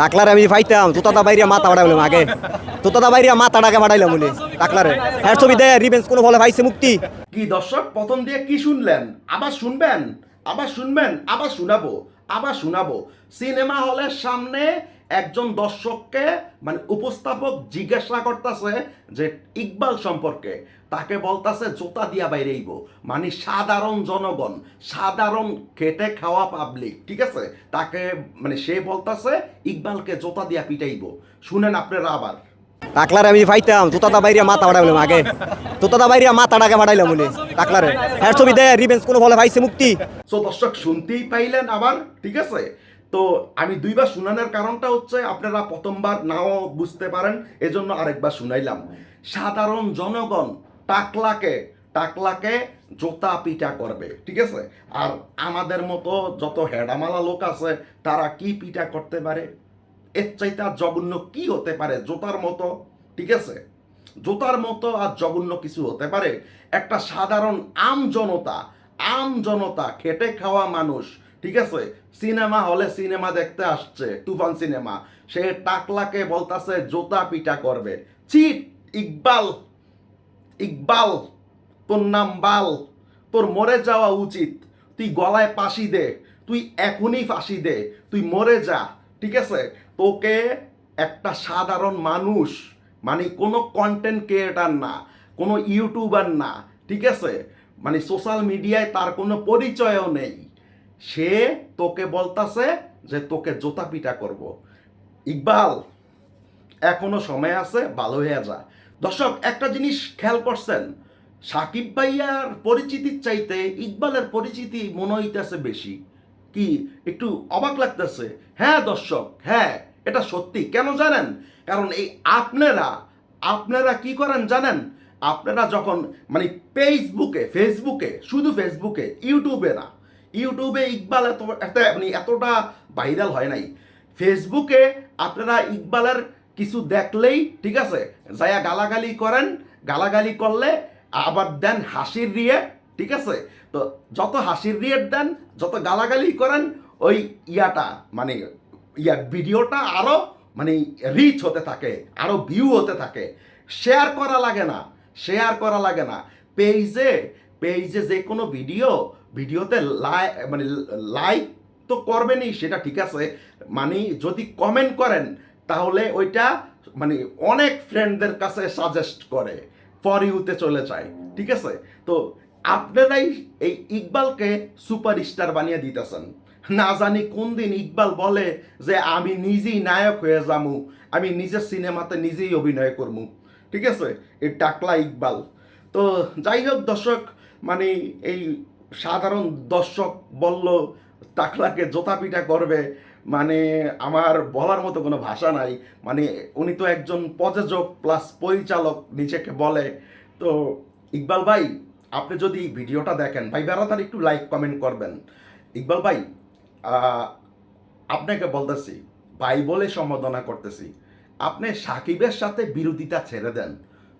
টাকলারে আমি ফাইতাম তুতাদা বাইরে মাথা বাড়াইলাম আগে। তুতাদা বাইরে মাথাটাকে বাড়াইলাম উনি টাকলারে হ্যাঁ ছবি দেয় রিভেন্স কোনো ফলে পাইছে মুক্তি। কি দর্শক, প্রথম দিয়ে কি শুনলেন? আবার শুনবেন? আবার শুনবেন, আবার শোনাবো আবার শোনাবো। সিনেমা হলের সামনে একজন দর্শককে মানে উপস্থাপক জিজ্ঞাসা করতেছে যে ইকবাল সম্পর্কে। তাকে বলতাছে জোতা দিয়া বাইরেইব মানে সাধারণ জনগণ সাধারণ খেটে খাওয়া পাবলিক ঠিক আছে? তাকে মানে সে বলতাছে ইকবালকে জোতা দিয়া পিটাইব। শুনেন আপনারা আবার। টাকলারে আমি ফাইতাম তুতাদা বাইরে মাথা বাড়াইলাম আগে। তুতাদা বাইরে মাথাটাকে বাড়াইলাম বলে টাকলারে হ্যাঁ ছবি দেয় রিভেন্স কোনো ফলে পাইছে মুক্তি। সো দর্শক শুনতেই পাইলেন আবার ঠিক আছে? তো আমি দুইবার শুনানোর কারণটা হচ্ছে আপনারা প্রথমবার নাও বুঝতে পারেন, এজন্য আরেকবার শুনাইলাম। সাধারণ জনগণ টাকলাকে টাকলাকে জোতা পিটা করবে, ঠিক আছে? আর আমাদের মতো যত হেডামালা লোক আছে, তারা কি পিটা করতে পারে? এর চাইতে আর জঘন্য কি হতে পারে? জোতার মতো, ঠিক আছে? জোতার মতো আর জঘন্য কিছু হতে পারে? একটা সাধারণ আম জনতা আম জনতা, খেটে খাওয়া মানুষ ঠিক আছে? সিনেমা হলে সিনেমা দেখতে আসছে, তুফান সিনেমা। সে টাকলাকে বলতাছে, জোতা পিটা করবে। চিট ইকবাল ইকবাল, তোর নাম বাল, তোর মরে যাওয়া উচিত। তুই গলায় ফাঁসি দে, তুই এখনই ফাঁসি দে, তুই মরে যা, ঠিক আছে? তোকে একটা সাধারণ মানুষ মানে কোনো কন্টেন্ট ক্রিয়েটার না, কোনো ইউটিউবার না, ঠিক আছে? মানে সোশ্যাল মিডিয়ায় তার কোনো পরিচয়ও নেই। সে তোকে বলতাছে যে তোকে জোতা পিটা করব। ইকবাল, এখনও সময় আছে, ভালো হয়ে যা। দর্শক, একটা জিনিস খেয়াল করছেন, সাকিব ভাইয়ার পরিচিতির চাইতে ইকবালের পরিচিতি মনে হইতেছে বেশি। কি, একটু অবাক লাগতেছে? হ্যাঁ দর্শক হ্যাঁ এটা সত্যি। কেন জানেন? কারণ এই আপনারা আপনারা কি করেন জানেন? আপনারা যখন মানে ফেসবুকে ফেসবুকে শুধু ফেসবুকে ইউটিউবে না ইউটিউবে ইকবাল এত এত মানে এতটা ভাইরাল হয় নাই। ফেসবুকে আপনারা ইকবালের কিছু দেখলেই, ঠিক আছে, যায়া গালাগালি করেন, গালাগালি করলে আবার দেন হাসির রিয়েট ঠিক আছে? তো যত হাসির রিয়েট দেন, যত গালাগালি করেন, ওই ইয়াটা মানে ইয়া ভিডিওটা আরও মানে রিচ হতে থাকে আরও ভিউ হতে থাকে। শেয়ার করা লাগে না শেয়ার করা লাগে না। পেজে পেজে যে কোনো ভিডিও ভিডিওতে লাই মানে লাইক তো করবেনই, সেটা ঠিক আছে। মানে যদি কমেন্ট করেন, তাহলে ওইটা মানে অনেক ফ্রেন্ডদের কাছে সাজেস্ট করে ফর ইউতে চলে যায়, ঠিক আছে? তো আপনারাই এই ইকবালকে সুপারস্টার বানিয়ে দিতেছেন। না জানি কোন দিন ইকবাল বলে যে, আমি নিজেই নায়ক হয়ে যামু, আমি নিজের সিনেমাতে নিজেই অভিনয় করব ঠিক আছে? এই টাকলা ইকবাল। তো যাই হোক দর্শক মানে এই সাধারণ দর্শক বলল টাকলাকে জোতা পিটা করবে। মানে আমার বলার মতো কোনো ভাষা নাই। মানে উনি তো একজন প্রযোজক প্লাস পরিচালক নিজেকে বলে। তো ইকবাল ভাই, আপনি যদি ভিডিওটা দেখেন, ভাই বেড়াতার একটু লাইক কমেন্ট করবেন। ইকবাল ভাই আপনাকে বলতেছি, ভাই বলে সম্বোধনা করতেছি। আপনি সাকিবের সাথে বিরোধিতা ছেড়ে দেন।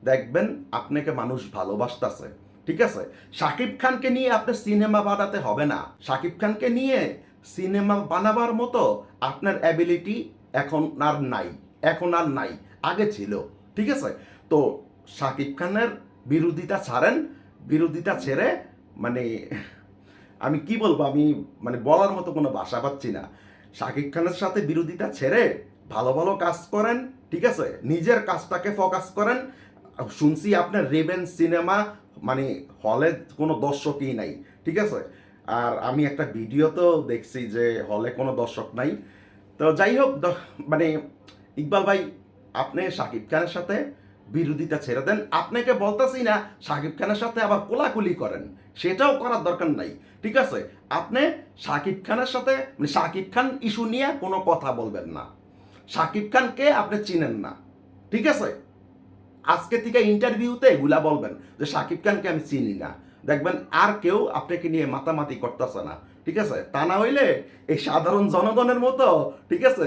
দেখবেন আপনাকে মানুষ ভালোবাসতেছে। ঠিক আছে? সাকিব খানকে নিয়ে আপনার সিনেমা বানাতে হবে না। সাকিব খানকে নিয়ে সিনেমা বানাবার মতো আপনার অ্যাবিলিটি এখন আর নাই। এখন আর নাই। আগে ছিল। ঠিক আছে? তো সাকিব খানের বিরোধিতা ছাড়েন। বিরোধিতা ছেড়ে মানে আমি কি বলব? আমি মানে বলার মতো কোনো ভাষা পাচ্ছি না। শাকিব খানের সাথে বিরোধিতা ছেড়ে ভালো ভালো কাজ করেন। ঠিক আছে? নিজের কাজটাকে ফোকাস করেন। শুনছি আপনার রেবেন সিনেমা মানে হলে কোনো দর্শকই নাই, ঠিক আছে? আর আমি একটা ভিডিওতেও দেখছি যে হলে কোনো দর্শক নাই। তো যাই হোক মানে ইকবাল ভাই, আপনি শাকিব খানের সাথে বিরোধিতা ছেড়ে দেন। আপনাকে বলতেছি না শাকিব খানের সাথে আবার কোলাকুলি করেন। সেটাও করার দরকার নাই, ঠিক আছে? আপনি শাকিব খানের সাথে মানে শাকিব খান ইস্যু নিয়ে কোনো কথা বলবেন না। শাকিব খানকে আপনি চিনেন না, ঠিক আছে? আজকে থেকে ইন্টারভিউতে এগুলা বলবেন যে সাকিব খানকে আমি চিনি না। দেখবেন আর কেউ আপনাকে নিয়ে মাতামাতি করতেছে না, ঠিক আছে? তা না হইলে এই সাধারণ জনগণের মতো, ঠিক আছে?